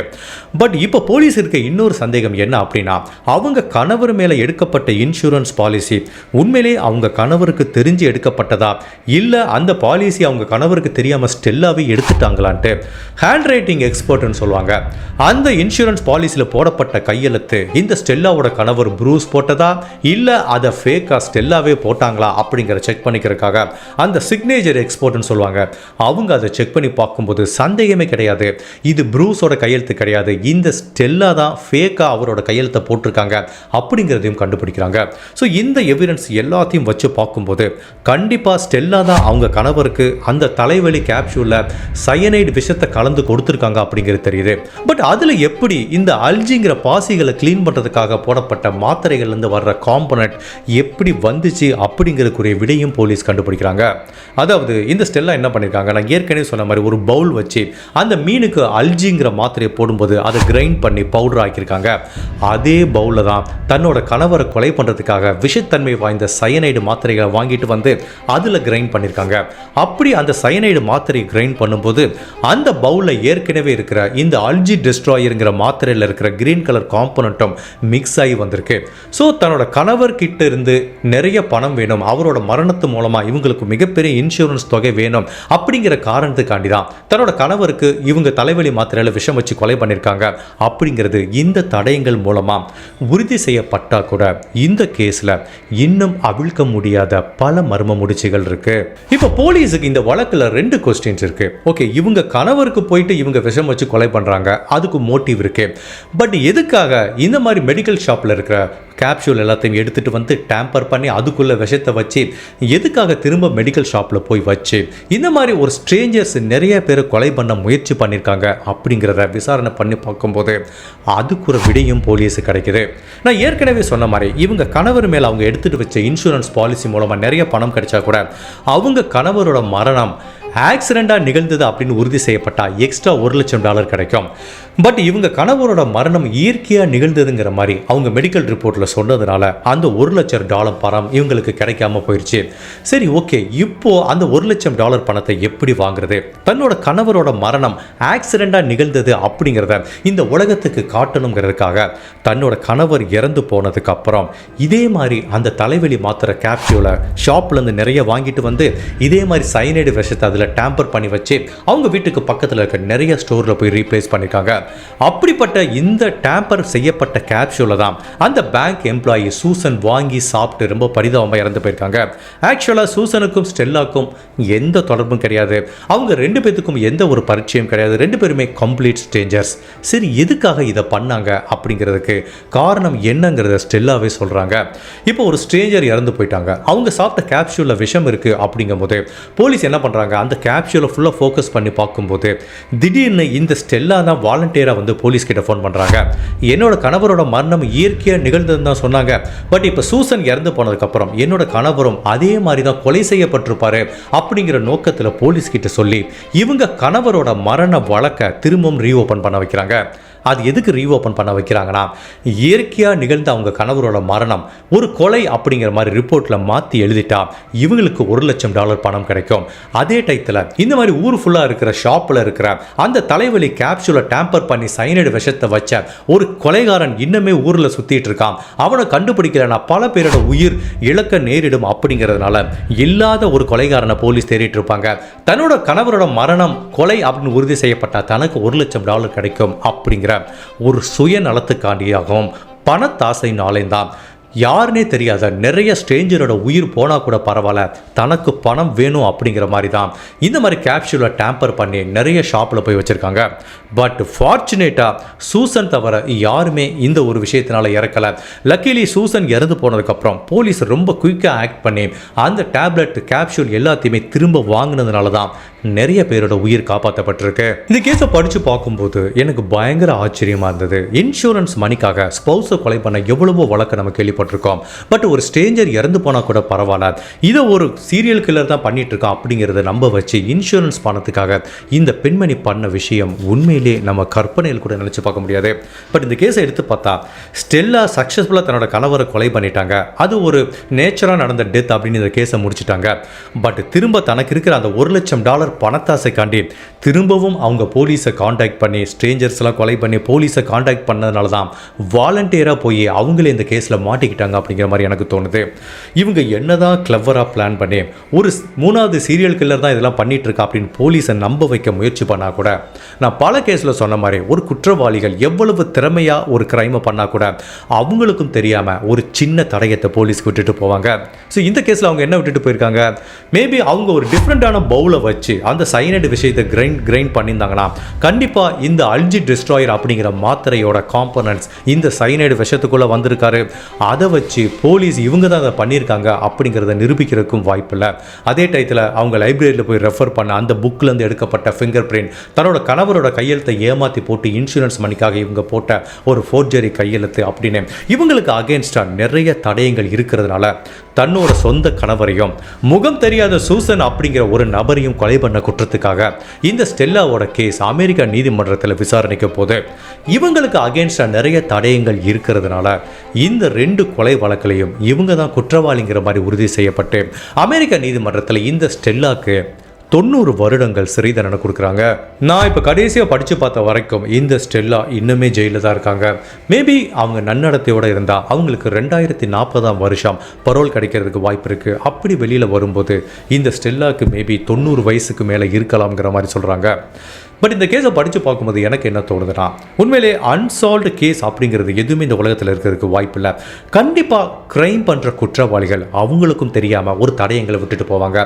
பட் இப்போ போலீஸ் இருக்க இன்னொரு சந்தேகம் என்ன அப்படின்னா அவங்க கணவர் மேலே எடுக்கப்பட்ட இன்சூரன்ஸ் பாலிசி உண்மையிலே அவங்க கணவருக்கு தெரிஞ்சு எடுக்கப்பட்டதா இல்லை அந்த பாலிசி அவங்க கணவருக்கு தெரியாமல் ஸ்டெல்லாவே எடுத்துட்டாங்களான்ட்டு ஹேண்ட் ரைட்டிங் எக்ஸ்பர்ட்னு சொல்லுவாங்க அந்த இன்சூரன்ஸ் பாலிசியில் போடப்பட்ட கையெழுத்து இந்த ஸ்டெல்லாவோட கணவர் ப்ரூஸ் போட்டதா இல்லை அதை ஃபேக்காக ஸ்டெல்லாவே போட்டாங்களா அப்படிங்கிற செக் பண்ணிக்கிறதுக்காக அந்த சிக்னேச்சர் எக்ஸ்பர்ட்னு சொல்லுவாங்க அவங்க அதை செக் பண்ணி பார்க்கும்போது சந்தேகமே கிடையாது இது ப்ரூஸோட கையெழுத்து கிடையாது இந்த ஸ்டெல்லா தான் ஃபேக்காக அவரோட கையெழுத்தை போட்டிருக்காங்க அப்படிங்கிறதையும் கண்டுபிடிக்கிறாங்க ஸோ இந்த எவிடன்ஸ் எல்லாத்தையும் வச்சு பார்க்கும்போது கண்டிப்பாக ஸ்டெல்லா தான் அவங்க கணவருக்கு அந்த தலைவலி கேப்சூலில் சயனைடு விஷத்தை கலந்து கொடுத்துருக்காங்க அப்படிங்கிறது தெரியுது பட் அதில் எப்படி இந்த அல்ஜிங்கிற பாசிகளை க்ளீன் பண்ணுறதுக்காக போடப்பட்ட மாத்திரைகள்லேருந்து வர்ற காம்பனட் எப்படி வந்துச்சு அப்படிங்கிறதுக்குரிய விடையும் போலீஸ் கண்டுபிடிக்கிறாங்க அதாவது இந்த ஸ்டெல்லா என்ன பண்ணியிருக்காங்க நான் ஏற்கனவே சொன்ன மாதிரி ஒரு பவுல் வச்சு அந்த மீனுக்கு அல்ஜிங்கிற மாத்திரையை போடும்போது அதை கிரைண்ட் பண்ணி பவுடர் ஆக்கியிருக்காங்க அதே பவுலில் தான் தன்னோட கணவரை கொலை பண்ணுறதுக்காக விஷத்தன்மை வாய்ந்த சயனைடு மாத்திரைகளை வாங்கிட்டு வந்து அதில் கிரைண்ட் பண்ணியிருக்காங்க அப்படி அந்த சயனைடு மாத்திரையை கிரைண்ட் பண்ண பண்ணும்போது அந்த பவுலில் ஏற்கனவே இருக்கிற இந்த அல்ஜி டிஸ்ட்ராயருங்கிற மாத்திரையில் இருக்கிற கிரீன் கலர் காம்பனண்ட்டும் மிக்ஸ் ஆகி வந்திருக்கு ஸோ தன்னோட கணவர் கிட்ட இருந்து நிறைய பணம் வேணும் அவரோட மரணத்து மூலமாக இவங்களுக்கு மிகப்பெரிய இன்சூரன்ஸ் தொகை வேணும் அப்படிங்கிற காரணத்துக்காண்டி தான் தன்னோட கணவருக்கு இவங்க தலைவலி மாத்திரையில் விஷம் வச்சு கொலை பண்ணியிருக்காங்க அப்படிங்கிறது இந்த தடயங்கள் மூலமாக உறுதி செய்யப்பட்டா கூட இந்த கேஸில் இன்னும் அவிழ்க்க முடியாத பல மர்ம முடிச்சுகள் இருக்கு இப்போ போலீஸுக்கு இந்த வழக்கில் ரெண்டு கொஸ்டின்ஸ் இருக்குது ஓகே இவங்க கணவருக்கு போயிட்டு இவங்க விஷம் வச்சு கொலை பண்ணுறாங்க அதுக்கு மோட்டிவ் இருக்கு பட் எதுக்காக இந்த மாதிரி மெடிக்கல் ஷாப்பில் இருக்கிற கேப்சூல் எல்லாத்தையும் எடுத்துகிட்டு வந்து டேம்பர் பண்ணி அதுக்குள்ளே விஷத்தை வச்சு எதுக்காக திரும்ப மெடிக்கல் ஷாப்பில் போய் வச்சு இந்த மாதிரி ஒரு ஸ்ட்ரேஞ்சர்ஸ் நிறைய பேர் கொலை பண்ண முயற்சி பண்ணியிருக்காங்க அப்படிங்கிறத விசாரணை பண்ணி பார்க்கும்போது அதுக்கு ஒரு விடையும் போலீஸு கிடைக்குது நான் ஏற்கனவே சொன்ன மாதிரி இவங்க கணவர் மேலே அவங்க எடுத்துகிட்டு வச்ச இன்சூரன்ஸ் பாலிசி மூலமாக நிறைய பணம் கிடைச்சா கூட அவங்க கணவரோட மரணம் ஆக்சிடெண்ட்டாக நிகழ்ந்தது அப்படின்னு உறுதி செய்யப்பட்டால் எக்ஸ்ட்ரா ஒரு லட்சம் டாலர் கிடைக்கும் பட் இவங்க கணவரோட மரணம் இயற்கையாக நிகழ்ந்ததுங்கிற மாதிரி அவங்க மெடிக்கல் ரிப்போர்ட்டில் சொன்னதுனால அந்த ஒரு லட்சம் டாலர் பணம் இவங்களுக்கு கிடைக்காம போயிடுச்சு சரி ஓகே இப்போ அந்த ஒரு லட்சம் டாலர் பணத்தை எப்படி வாங்குறது தன்னோட கணவரோட மரணம் ஆக்சிடெண்ட்டாக நிகழ்ந்தது அப்படிங்கிறத இந்த உலகத்துக்கு காட்டணுங்கிறதுக்காக தன்னோட கணவர் இறந்து போனதுக்கு அப்புறம் இதே மாதிரி அந்த தலைவலி மாத்திர கேப்சியூலை ஷாப்லேருந்து நிறைய வாங்கிட்டு வந்து இதே மாதிரி சைனைடு விஷத்தை அதில் டேம்பர் பண்ணி வச்சு அவங்க வீட்டுக்கு பக்கத்தில் இருக்க நிறைய ஸ்டோரில் போய் ரீப்ளேஸ் பண்ணியிருக்காங்க அப்படிப்பட்ட இந்த டேம்பர் செய்யப்பட்ட கேப்சூலை தான் அந்த பேங்க் எம்ப்ளாயி சூசன் வாங்கி சாப்பிட்டு ரொம்ப பரிதாபமாக இறந்து போயிருக்காங்க ஆக்சுவலாக சூசனுக்கும் ஸ்டெல்லாக்கும் எந்த தொடர்பும் கிடையாது அவங்க ரெண்டு பேத்துக்கும் எந்த ஒரு பரிச்சயம் கிடையாது ரெண்டு பேருமே கம்ப்ளீட் ஸ்டேஞ்சர்ஸ் சரி எதுக்காக இதை பண்ணாங்க அப்படிங்கிறதுக்கு காரணம் என்னங்கிறத ஸ்டெல்லாவே சொல்கிறாங்க இப்போ ஒரு ஸ்ட்ரேஞ்சர் இறந்து போயிட்டாங்க அவங்க சாப்பிட்ட கேப்சூலில் விஷம் இருக்குது அப்படிங்கும் போது போலீஸ் என்ன பண்ணுறாங்க அந்த கேப்சூலை ஃபுல்லாக ஃபோக்கஸ் பண்ணி பார்க்கும்போது திடீர்னு இந்த ஸ்டெல்லா தான் வாலண்டியர் வாலண்டியராக வந்து போலீஸ் கிட்ட ஃபோன் பண்ணுறாங்க என்னோட கணவரோட மரணம் இயற்கையாக நிகழ்ந்ததுன்னு தான் சொன்னாங்க பட் இப்போ சூசன் இறந்து போனதுக்கப்புறம் என்னோட கணவரும் அதே மாதிரி தான் கொலை செய்யப்பட்டிருப்பாரு அப்படிங்கிற நோக்கத்தில் போலீஸ் கிட்ட சொல்லி இவங்க கணவரோட மரண வழக்கை திரும்பவும் ரீஓபன் பண்ண வைக்கிறாங்க அது எதுக்கு ரீஓப்பன் பண்ண வைக்கிறாங்கன்னா இயற்கையாக நிகழ்ந்த அவங்க கணவரோட மரணம் ஒரு கொலை அப்படிங்கிற மாதிரி ரிப்போர்ட்டில் மாற்றி எழுதிட்டா இவங்களுக்கு ஒரு லட்சம் டாலர் பணம் கிடைக்கும் அதே டைத்தில் இந்த மாதிரி ஊர் ஃபுல்லாக இருக்கிற ஷாப்பில் இருக்கிற அந்த தலைவலி கேப்சூலை டேம்பர் பண்ணி சைனடு விஷத்தை வச்ச ஒரு கொலைகாரன் இன்னுமே ஊரில் சுற்றிட்டு இருக்கான் அவனை கண்டுபிடிக்கலன்னா பல பேரோட உயிர் இழக்க நேரிடும் அப்படிங்கிறதுனால இல்லாத ஒரு கொலைகாரனை போலீஸ் தேடிட்டு இருப்பாங்க தன்னோட கணவரோட மரணம் கொலை அப்படின்னு உறுதி செய்யப்பட்டால் தனக்கு ஒரு லட்சம் டாலர் கிடைக்கும் அப்படிங்கிற ஒரு சுயநலத்துக்காண்டியாகவும் பணத்தாசை நாளைந்தான் யாருனே தெரியாத நிறைய ஸ்ட்ரேஞ்சரோட உயிர் போனால் கூட பரவாயில்ல தனக்கு பணம் வேணும் அப்படிங்கிற மாதிரி தான் இந்த மாதிரி கேப்சூலை டேம்பர் பண்ணி நிறைய ஷாப்பில் போய் வச்சுருக்காங்க பட் ஃபார்ச்சுனேட்டாக சூசன் தவிர யாருமே இந்த ஒரு விஷயத்தினால இறக்கலை லக்கிலி சூசன் இறந்து போனதுக்கப்புறம் போலீஸ் ரொம்ப குயிக்காக ஆக்ட் பண்ணி அந்த டேப்லெட் கேப்சூல் எல்லாத்தையுமே திரும்ப வாங்கினதுனால தான் நிறைய பேரோட உயிர் காப்பாற்றப்பட்டிருக்கு இந்த கேஸை படித்து பார்க்கும்போது எனக்கு பயங்கர ஆச்சரியமாக இருந்தது இன்சூரன்ஸ் மணிக்காக ஸ்பௌஸை கொலை பண்ண எவ்வளவோ வழக்கு நம்ம கேள்விப்பட்டோம் கேள்விப்பட்டிருக்கோம் பட் ஒரு ஸ்ட்ரேஞ்சர் இறந்து போனால் கூட பரவாயில்ல இதை ஒரு சீரியல் கில்லர் தான் பண்ணிட்டு இருக்கான் அப்படிங்கிறத நம்ப வச்சு இன்சூரன்ஸ் பணத்துக்காக இந்த பெண்மணி பண்ண விஷயம் உண்மையிலே நம்ம கற்பனையில் கூட நினச்சி பார்க்க முடியாது பட் இந்த கேஸை எடுத்து பார்த்தா ஸ்டெல்லா சக்ஸஸ்ஃபுல்லாக தன்னோட கணவரை கொலை பண்ணிட்டாங்க அது ஒரு நேச்சராக நடந்த டெத் அப்படின்னு இந்த கேஸை முடிச்சுட்டாங்க பட் திரும்ப தனக்கு இருக்கிற அந்த ஒரு லட்சம் டாலர் பணத்தாசைக்காண்டி திரும்பவும் அவங்க போலீஸை காண்டாக்ட் பண்ணி ஸ்ட்ரேஞ்சர்ஸ்லாம் கொலை பண்ணி போலீஸை காண்டாக்ட் பண்ணதுனால தான் வாலண்டியராக போய் அவங்களே இந்த கேஸில் மாட்டிக்கிட்டு பண்ணிக்கிட்டாங்க அப்படிங்கிற மாதிரி எனக்கு தோணுது இவங்க என்னதான் கிளவராக பிளான் பண்ணி ஒரு மூணாவது சீரியல் கில்லர் தான் இதெல்லாம் பண்ணிட்டு இருக்கா அப்படின்னு போலீஸை நம்ப வைக்க முயற்சி பண்ணா கூட நான் பல கேஸில் சொன்ன மாதிரி ஒரு குற்றவாளிகள் எவ்வளவு திறமையாக ஒரு கிரைமை பண்ணா கூட அவங்களுக்கும் தெரியாமல் ஒரு சின்ன தடயத்தை போலீஸ்க்கு விட்டுட்டு போவாங்க ஸோ இந்த கேஸில் அவங்க என்ன விட்டுட்டு போயிருக்காங்க மேபி அவங்க ஒரு டிஃப்ரெண்டான பவுலை வச்சு அந்த சைனடு விஷயத்தை கிரைண்ட் கிரைண்ட் பண்ணியிருந்தாங்கன்னா கண்டிப்பாக இந்த அல்ஜி டிஸ்ட்ராயர் அப்படிங்கிற மாத்திரையோட காம்பனன்ஸ் இந்த சைனைடு விஷத்துக்குள்ளே வந்திருக்காரு அதை அதை வச்சு போலீஸ் இவங்க தான் அதை பண்ணியிருக்காங்க அப்படிங்கிறத நிரூபிக்கிறதுக்கும் வாய்ப்பில்லை அதே டயத்தில் அவங்க லைப்ரரியில் போய் ரெஃபர் பண்ண அந்த புக்கிலேருந்து எடுக்கப்பட்ட ஃபிங்கர் பிரிண்ட் தன்னோட கணவரோட கையெழுத்தை ஏமாற்றி போட்டு இன்சூரன்ஸ் மணிக்காக இவங்க போட்ட ஒரு ஃபோர்ஜரி கையெழுத்து அப்படின்னு இவங்களுக்கு அகேன்ஸ்டாக நிறைய தடயங்கள் இருக்கிறதுனால தன்னோட சொந்த கணவரையும் முகம் தெரியாத சூசன் அப்படிங்கிற ஒரு நபரையும் கொலை பண்ண குற்றத்துக்காக இந்த ஸ்டெல்லாவோட கேஸ் அமெரிக்க நீதிமன்றத்தில் விசாரணைக்கு போது இவங்களுக்கு அகேன்ஸ்டாக நிறைய தடயங்கள் இருக்கிறதுனால இந்த ரெண்டு கொலை வழக்கிலையும் இவங்க தான் குற்றவாளிங்கிற மாதிரி உறுதி செய்யப்பட்டு அமெரிக்க நீதிமன்றத்தில் இந்த ஸ்டெல்லாக்கு தொண்ணூறு வருடங்கள் சிறை தண்டனை கொடுக்குறாங்க நான் இப்போ கடைசியாக படித்து பார்த்த வரைக்கும் இந்த ஸ்டெல்லா இன்னுமே ஜெயிலில் தான் இருக்காங்க மேபி அவங்க நன்னடத்தையோடு இருந்தால் அவங்களுக்கு ரெண்டாயிரத்தி நாற்பதாம் வருஷம் பரோல் கிடைக்கிறதுக்கு வாய்ப்பு இருக்குது அப்படி வெளியில் வரும்போது இந்த ஸ்டெல்லாக்கு மேபி தொண்ணூறு வயசுக்கு மேலே இருக்கலாம்ங்கிற மாதிரி சொல்கிறாங்க பட் இந்த கேஸை படித்து பார்க்கும்போது எனக்கு என்ன தோணுதுன்னா உண்மையிலே அன்சால்வ்டு கேஸ் அப்படிங்கிறது எதுவுமே இந்த உலகத்தில் இருக்கிறதுக்கு வாய்ப்பு இல்லை கண்டிப்பாக க்ரைம் பண்ணுற குற்றவாளிகள் அவங்களுக்கும் தெரியாமல் ஒரு தடயங்களை விட்டுட்டு போவாங்க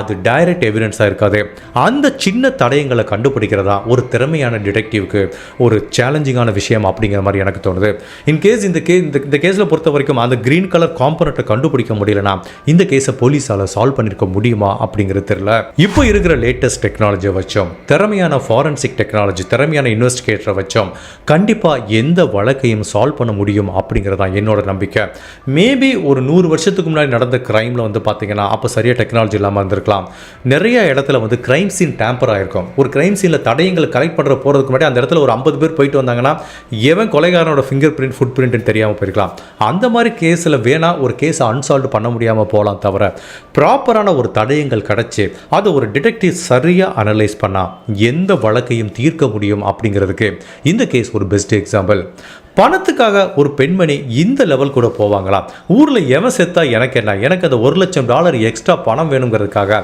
அது டைரக்ட் எவிடன்ஸாக இருக்காது அந்த சின்ன தடயங்களை கண்டுபிடிக்கிறதா ஒரு திறமையான டிடெக்டிவ்க்கு ஒரு சேலஞ்சிங்கான விஷயம் அப்படிங்கிற மாதிரி எனக்கு தோணுது இன்கேஸ் இந்த கே இந்த கேஸில் பொறுத்த வரைக்கும் அந்த க்ரீன் கலர் காம்பனட்டை கண்டுபிடிக்க முடியலனா இந்த கேஸை போலீஸால் சால்வ் பண்ணியிருக்க முடியுமா அப்படிங்கிறது தெரியல இப்போ இருக்கிற லேட்டஸ்ட் டெக்னாலஜியை வச்சும் திறமையான ஃபாரன் ஃபாரன்சிக் டெக்னாலஜி திறமையான இன்வெஸ்டிகேட்டரை வச்சோம் கண்டிப்பாக எந்த வழக்கையும் சால்வ் பண்ண முடியும் அப்படிங்கிறதான் என்னோட நம்பிக்கை மேபி ஒரு நூறு வருஷத்துக்கு முன்னாடி நடந்த கிரைமில் வந்து பார்த்திங்கன்னா அப்போ சரியாக டெக்னாலஜி இல்லாமல் இருந்திருக்கலாம் நிறைய இடத்துல வந்து கிரைம் சீன் டேம்பர் ஆகிருக்கும் ஒரு கிரைம் சீனில் தடயங்களை கலெக்ட் பண்ணுற போகிறதுக்கு முன்னாடி அந்த இடத்துல ஒரு ஐம்பது பேர் போயிட்டு வந்தாங்கன்னா எவன் கொலைகாரனோட ஃபிங்கர் பிரிண்ட் ஃபுட் பிரிண்ட்னு தெரியாமல் போயிருக்கலாம் அந்த மாதிரி கேஸில் வேணால் ஒரு கேஸ் அன்சால்வ் பண்ண முடியாமல் போகலாம் தவிர ப்ராப்பரான ஒரு தடயங்கள் கிடச்சி அதை ஒரு டிடெக்டிவ் சரியாக அனலைஸ் பண்ணால் எந்த வழக்கையும் தீர்க்க முடியும் அப்படிங்கிறதுக்கு இந்த கேஸ் ஒரு பெஸ்ட் எக்ஸாம்பிள் பணத்துக்காக ஒரு பெண்மணி இந்த லெவல் கூட போவாங்களாம் ஊரில் எவன் செத்தா எனக்கு என்ன எனக்கு அந்த ஒரு லட்சம் டாலர் எக்ஸ்ட்ரா பணம் வேணுங்கிறதுக்காக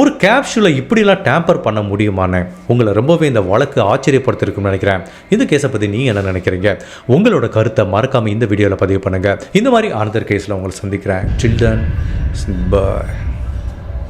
ஒரு கேப்ஷூலை இப்படிலாம் டேம்பர் பண்ண முடியுமான்னு உங்களை ரொம்பவே இந்த வழக்கு ஆச்சரியப்படுத்திருக்கும்னு நினைக்கிறேன் இந்த கேஸை பற்றி நீங்கள் என்ன நினைக்கிறீங்க உங்களோட கருத்தை மறக்காமல் இந்த வீடியோவில் பதிவு பண்ணுங்கள் இந்த மாதிரி ஆனந்தர் கேஸில் உங்களை சந்திக்கிறேன் சில்ட்ரன் பாய்